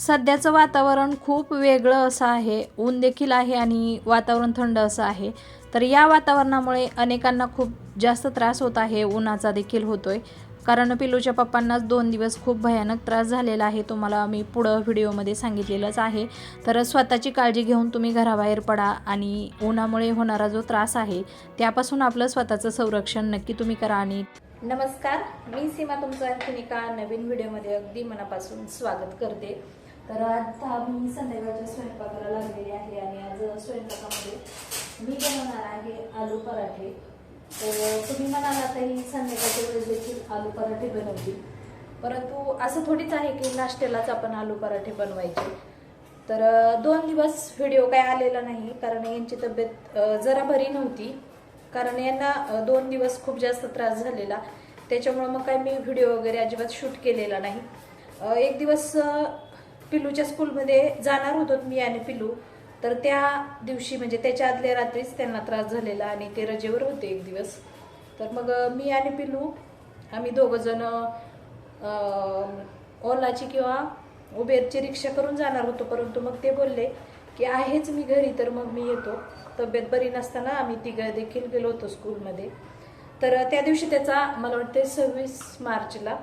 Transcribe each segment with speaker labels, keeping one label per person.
Speaker 1: सध्याचं वातावरण खूप वेगळं असं आहे. ऊन देखील आहे आणि वातावरण थंड असं आहे. तर या वातावरणामुळे अनेकांना खूप जास्त त्रास होत आहे उन्हाचा देखील होतोय. कारण पिलूच्या पप्पांनाच दोन दिवस खूप भयानक त्रास झालेला आहे तुम्हाला मी पुढं व्हिडिओमध्ये सांगितलेलंच आहे. तर स्वतःची काळजी घेऊन तुम्ही घराबाहेर पडा आणि उन्हामुळे होणारा जो त्रास आहे त्यापासून आपलं स्वतःचं संरक्षण नक्की तुम्ही करा आणि नमस्कार मी सीमा तुमचं आणखीन एका नवीन व्हिडिओमध्ये अगदी मनापासून स्वागत करते. तर आता मी संध्याकाळच्या स्वयंपाकाला लागलेली आहे आणि आज स्वयंपाकामध्ये मी बनवणार आहे आलू पराठे. तर तुम्ही म्हणाला तरी संध्याकाळच्या वेळेस देखील आलू पराठे बनवतील. परंतु असं थोडीच आहे की नाश्त्यालाच आपण आलू पराठे बनवायचे. तर दोन दिवस व्हिडिओ काय आलेला नाही कारण यांची तब्येत जरा बरी नव्हती. कारण यांना दोन दिवस खूप जास्त त्रास झालेला. त्याच्यामुळं मग काय मी व्हिडिओ वगैरे अजिबात शूट केलेला नाही. एक दिवस पिलूच्या स्कूलमध्ये जाणार होतो मी आणि पिलू. तर त्या दिवशी म्हणजे त्याच्या आदल्या रात्रीच त्यांना त्रास झालेला आणि ते रजेवर होते एक दिवस. तर मग मी आणि पिलू आम्ही दोघंजण ओलाची किंवा उबेरची रिक्षा करून जाणार होतो. परंतु मग ते बोलले की आहेच मी घरी तर मग मी येतो. तब्येत बरी नसताना आम्ही तिघं देखील गेलो होतो स्कूलमध्ये. तर त्या दिवशी त्याचा मला वाटते सव्वीस मार्चला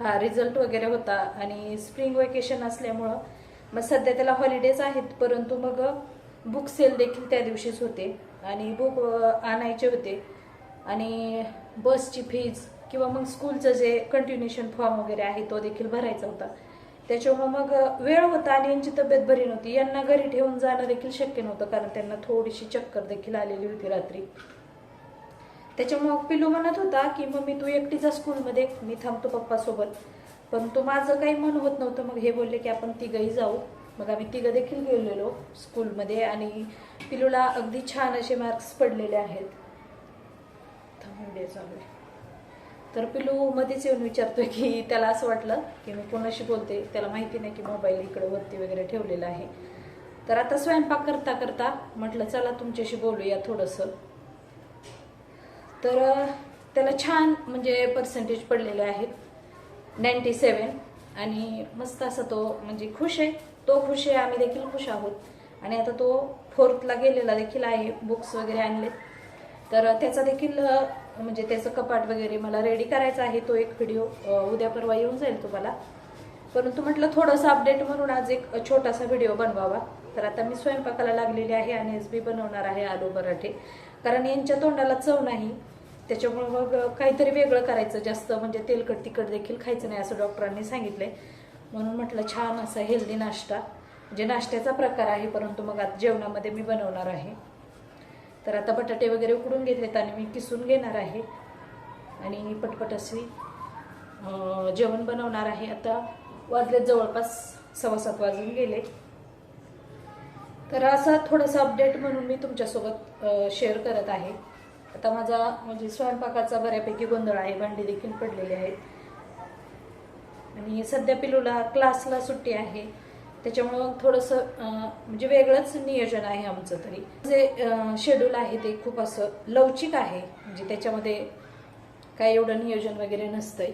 Speaker 1: हा रिझल्ट वगैरे होता आणि स्प्रिंग वेकेशन असल्यामुळं मग सध्या त्याला हॉलिडेज आहेत परंतु मग बुक सेल देखील त्या दिवशीच होते आणि बुक आणायचे होते. आणि बसची फीज किंवा मग स्कूलचं जे कंटिन्युएशन फॉर्म वगैरे आहे तो देखील भरायचा होता. त्याच्यामुळं मग वेळ होता आणि यांची तब्येत बरी नव्हती. यांना घरी ठेवून जाणं देखील शक्य नव्हतं कारण त्यांना थोडीशी चक्कर देखील आलेली होती रात्री. त्याच्यामुळं पिलू म्हणत होता की मग मी तू एकटीचा स्कूलमध्ये. मी थांबतो पप्पासोबत. पण तो माझं काही मन होत नव्हतं. मग हे बोलले की आपण तिघही जाऊ. मग आम्ही तिघं देखील गेलेलो स्कूलमध्ये आणि पिलूला अगदी छान असे मार्क्स पडलेले आहेत. चालू आहे. तर पिलू मध्येच येऊन विचारतोय की त्याला असं वाटलं की मी कोणाशी बोलते? त्याला माहिती नाही की मोबाईल इकडे वरती वगैरे ठेवलेला आहे. तर आता स्वयंपाक करता करता म्हटलं चला तुमच्याशी बोलूया थोडंसं. तर त्याला छान म्हणजे पर्सेंटेज पडलेले आहेत. नाईन्टी सेवन आणि मस्त असा तो म्हणजे खुश आहे. तो खुश आहे आम्ही देखील खुश आहोत. आणि आता तो फोर्थला गेलेला देखील आहे बुक्स वगैरे आणले तर त्याचा देखील म्हणजे त्याचं कपाट वगैरे मला रेडी करायचा आहे. तो एक व्हिडिओ उद्या परवा येऊन जाईल तुम्हाला. परंतु म्हटलं थोडंसं अपडेट म्हणून आज एक छोटासा व्हिडिओ बनवावा. तर आता मी स्वयंपाकाला लागलेली आहे आणि एस बी बनवणार आहे आलू पराठे. कारण यांच्या तोंडाला चव नाही. त्याच्यामुळे मग काहीतरी वेगळं करायचं जास्त. म्हणजे तेलकट तिखट देखील खायचं नाही असं डॉक्टरांनी सांगितलंय. म्हणून म्हटलं छान असं हेल्दी नाश्ता. म्हणजे नाश्त्याचा प्रकार आहे परंतु मग आता जेवणामध्ये मी बनवणार आहे. तर आता बटाटे वगैरे उकडून घेतलेत आणि मी किसून घेणार आहे. आणि पटपट जेवण बनवणार आहे. आता वाजलेत जवळपास सव्वा सात वाजून गेले. तर असा थोडंसं अपडेट म्हणून मी तुमच्यासोबत शेअर करत आहे. आता माझा म्हणजे स्वयंपाकाचा बऱ्यापैकी गोंधळ आहे भांडी देखील पडलेली आहेत. आणि सध्या पिलूला क्लासला सुट्टी आहे. त्याच्यामुळं थोडंसं म्हणजे वेगळंच नियोजन आहे आमचं तरी. जे शेड्यूल आहे ते खूप असं लवचिक आहे. म्हणजे त्याच्यामध्ये काय एवढं नियोजन वगैरे नसतंय.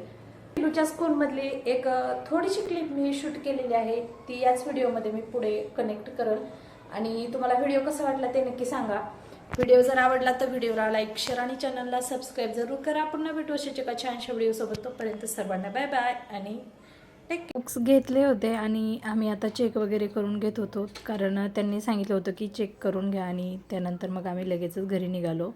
Speaker 1: पिलूच्या स्कूलमधली एक थोडीशी क्लिप मी शूट केलेली आहे. ती याच व्हिडिओमध्ये मी पुढे कनेक्ट करल. आणि तुम्हाला व्हिडिओ कसा वाटला ते नक्की सांगा. व्हिडिओ जर आवडला तर व्हिडिओला लाईक शेअर आणि चॅनलला सबस्क्राईब जरूर करा. पुन्हा भेटू अशाच एका छानशा व्हिडिओसोबत तोपर्यंत सर्वांना बाय बाय आणि बुक्स घेतले होते आणि आम्ही आता चेक वगैरे करून घेत होतो. कारण त्यांनी सांगितलं होतं की चेक करून घ्या आणि त्यानंतर मग आम्ही लगेचच घरी निघालो.